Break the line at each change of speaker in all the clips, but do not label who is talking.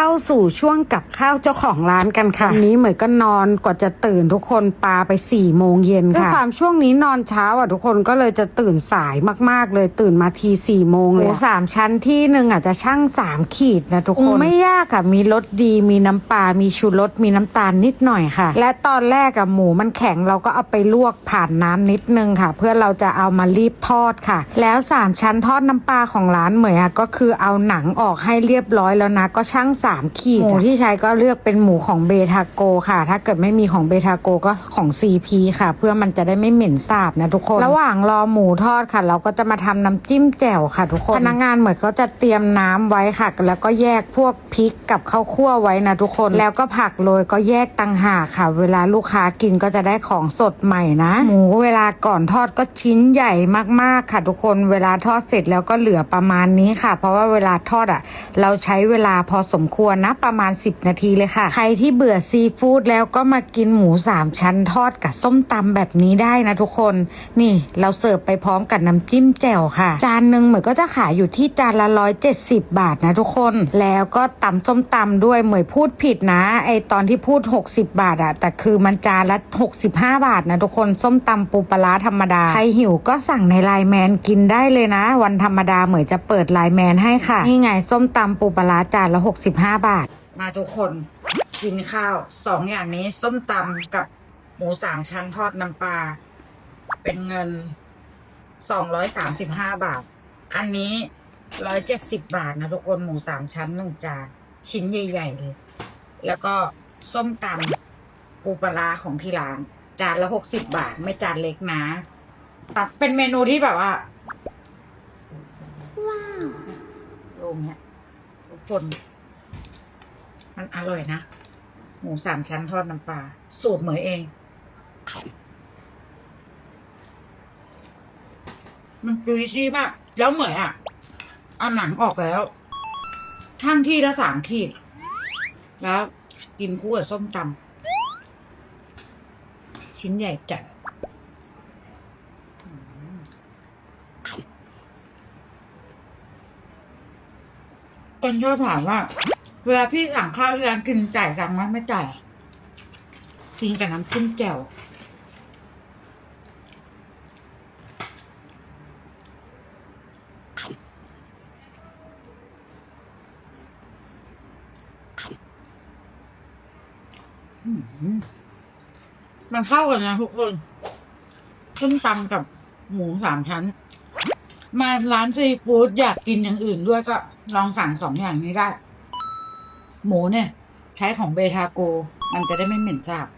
เข้าสู่ช่วงกับข้าวเจ้าของร้านกันค่ะวันนี้เหมยก็นอนกว่าจะตื่นทุกคนปาไป4ี่โมงเย็นค่ะด้วยความช่วงนี้นอนเช้าอะทุกคนก็เลยจะตื่นสายมากๆ เลยตื่นมาที4ี่โมงเลยหมูสามชั้นที่หนึ่งอาจจะช่างสามขีดนะทุกคนไม่ยากค่ะมีรสดีมีน้ำปลา มีชูรสมีน้ำตาลนิดหน่อยค่ะ และตอนแรกอะหมูมันแข็งเราก็เอาไปลวกผ่านน้ำนิดนึงค่ะ เพื่อเราจะเอามารีบทอดค่ะ แล้วสามชั้นทอดน้ำปลาของร้านเหมยอะก็คือเอาหนังออกให้เรียบร้อยแล้วนะก็ช่างสามขีดหมูที่ใช้ก็เลือกเป็นหมูของเบทาโกค่ะ ถ้าเกิดไม่มีของเบทาโกก็ของ CP ค่ะ เพื่อมันจะได้ไม่เหม็นสาบนะทุกคน ระหว่างรอหมูทอดค่ะ เราก็จะมาทำน้ำจิ้มแจ่วค่ะ ทุกคนพนักงานเหมือนเขาจะเตรียมน้ำไว้ค่ะ แล้วก็แยกพวกพริกกับข้าวคั่วไว้นะทุกคนแล้วก็ผักโรยก็แยกตังหากค่ะ เวลาลูกค้ากินก็จะได้ของสดใหม่นะ หมูเวลาก่อนทอดก็ชิ้นใหญ่มากๆค่ะ ทุกคนเวลาทอดเสร็จแล้วก็เหลือประมาณนี้ค่ะ เพราะว่าเวลาทอดอะ เราใช้เวลาพอสมควรนะประมาณ 10 นาทีเลยค่ะ ใครที่เบื่อซีฟู้ดแล้วก็มากินหมูสามชั้นทอดกับส้มตำแบบนี้ได้นะทุกคน นี่เราเสิร์ฟไปพร้อมกับน้ำจิ้มแจ่วค่ะ จานหนึ่งเหมือนก็จะขายอยู่ที่จานละร้อยเจ็ดสิบบาทนะทุกคน แล้วก็ตำส้มตำด้วยเหมยพูดผิดนะ ไอตอนที่พูด 60 บาทอะแต่คือมันจานละ 65 บาทนะทุกคนส้มตำปูปลาร้าธรรมดา ใครหิวก็สั่งในไลน์แมนกินได้เลยนะ วันธรรมดาเหมยจะเปิดไลน์แมนให้ค่ะ นี่ไงส้มตำปูปลาจานละ 65 บาท มาทุกคนกินข้าวสองอย่างนี้ส้มตำกับหมูสามชั้นทอดน้ำปลาเป็นเงินสองร้อยสามสิบห้าบาท อันนี้ร้อยเจ็ดสิบบาทนะทุกคนหมูสามชั้นหนึ่งจานชิ้นใหญ่ ๆ เลย แล้วก็ส้มตำปูปลาของที่ร้าน จานละหกสิบบาท ไม่จานเล็กนะตัดเป็นเมนูที่แบบว่า ว้าวลงเนี้ย ทุกคน มันอร่อยนะ หมูสามชั้นทอดน้ำปลาสูตรเหมยเอง มันจุยซี่มากแล้วเหมยอะเอาหนังออกแล้วช่างที่ละสามขีด แล้วกินคู่กับส้มตำชิ้นใหญ่จัดอื คนชอบถามว่า เวลาพี่สั่งข้าวที่ร้านกินจ่ายตังค์ไหมไม่จ่ายกินกับน้ำจิ้มแจ่วมันเข้ากันนะทุกคนส้มตำกับหมูสามชั้น มาร้านซีฟู้ดอยากกินอย่างอื่นด้วยก็ลองสั่งสองอย่างนี้ได้ หมูเนี่ย ใช้ของเบทาโก มันจะได้ไม่เหม็นสาบ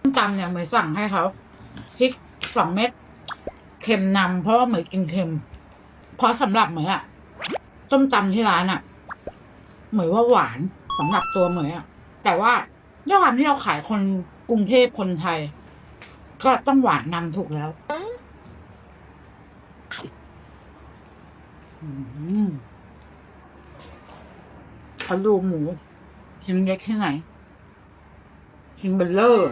ส้มตำเนี่ยเหมยสั่งให้เขาพริกสองเม็ดเค็มนำเพราะว่าเหมยกินเค็ม เพราะสำหรับเหมยอะส้มตำที่ร้านอะเหมือนว่าหวานสำหรับตัวเหมยอะแต่ว่าด้วยความที่เราขายคนกรุงเทพคนไทย ก็ต้องหวานนำถูกแล้วอืม เขาดูหมูชิ้นเล็กที่ไหนชิ้นเบลเลอร์